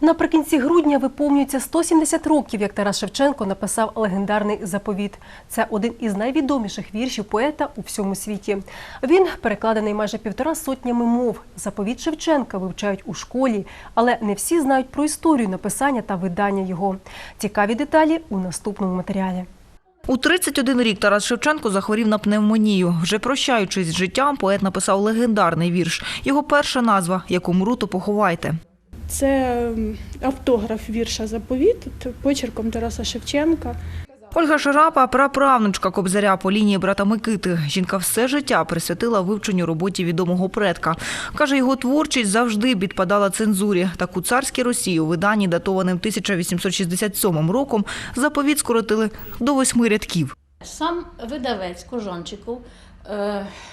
Наприкінці грудня виповнюється 170 років, як Тарас Шевченко написав легендарний заповіт. Це один із найвідоміших віршів поета у всьому світі. Він перекладений майже півтора сотнями мов. Заповіт Шевченка вивчають у школі, але не всі знають про історію написання та видання його. Цікаві деталі у наступному матеріалі. У 31 рік Тарас Шевченко захворів на пневмонію. Вже прощаючись з життям, поет написав легендарний вірш. Його перша назва «Як умру, то поховайте». Це автограф вірша Заповіт почерком Тараса Шевченка. Ольга Шарапа – праправнучка Кобзаря по лінії брата Микити. Жінка все життя присвятила вивченню роботі відомого предка. Каже, його творчість завжди підпадала цензурі. Так у царській Росії у виданні, датованим 1867 роком, заповіт скоротили до восьми рядків. Сам видавець Кожанчиков, е,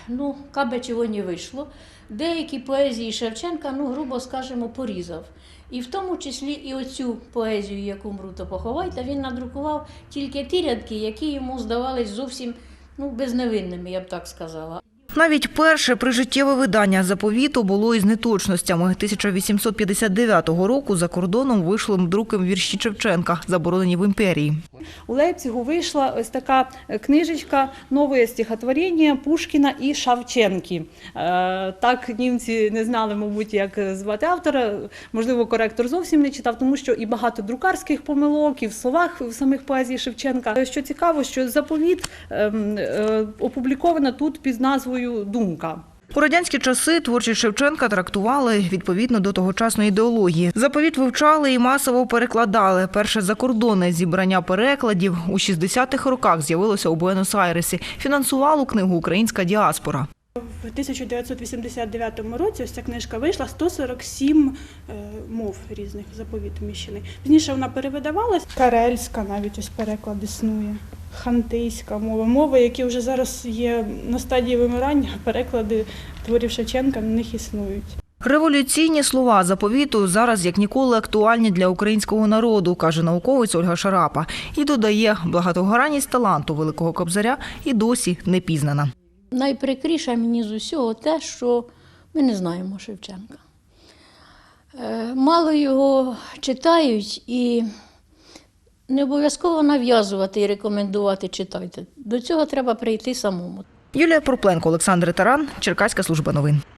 ну, кабе чого не вийшло, деякі поезії Шевченка, ну, грубо скажемо, порізав. І в тому числі і оцю поезію, яку мру, то поховайте, він надрукував тільки ті рядки, які йому здавались зовсім ну, безневинними, я б так сказала. Навіть перше прижиттєве видання заповіту було із неточностями. 1859 року за кордоном вийшло друком вірші Шевченка, заборонені в імперії. У Лейпцигу вийшла ось така е, книжечка нове стихотворення Пушкіна і Шавченки. Е, Так німці не знали, мабуть, як звати автора. Можливо, коректор зовсім не читав, тому що і багато друкарських помилок, і в словах в самих поезії Шевченка. Що цікаво, що заповіт ем, е, опублікована тут під назвою Думка. У радянські часи творчість Шевченка трактували відповідно до тогочасної ідеології. Заповіт вивчали і масово перекладали. Перше закордонне зібрання перекладів у 60-х роках з'явилося у Буенос-Айресі. Фінансувала книгу українська діаспора. В 1989 році ось ця книжка вийшла 147 е, мов різних заповіт вміщений. Пізніше вона перевидавалась. Карельська навіть ось переклад існує. Хантийська мова, мови, які вже зараз є на стадії вимирання, переклади творів Шевченка на них існують. Революційні слова заповіту зараз як ніколи актуальні для українського народу, каже науковець Ольга Шарапа. І додає, багатогранність таланту великого кобзаря і досі не пізнана. Найприкріше мені з усього те, що ми не знаємо Шевченка. Е, Мало його читають і не обов'язково нав'язувати і рекомендувати читайте. До цього треба прийти самому. Юлія Пропленко, Олександр Таран, Черкаська служба новин.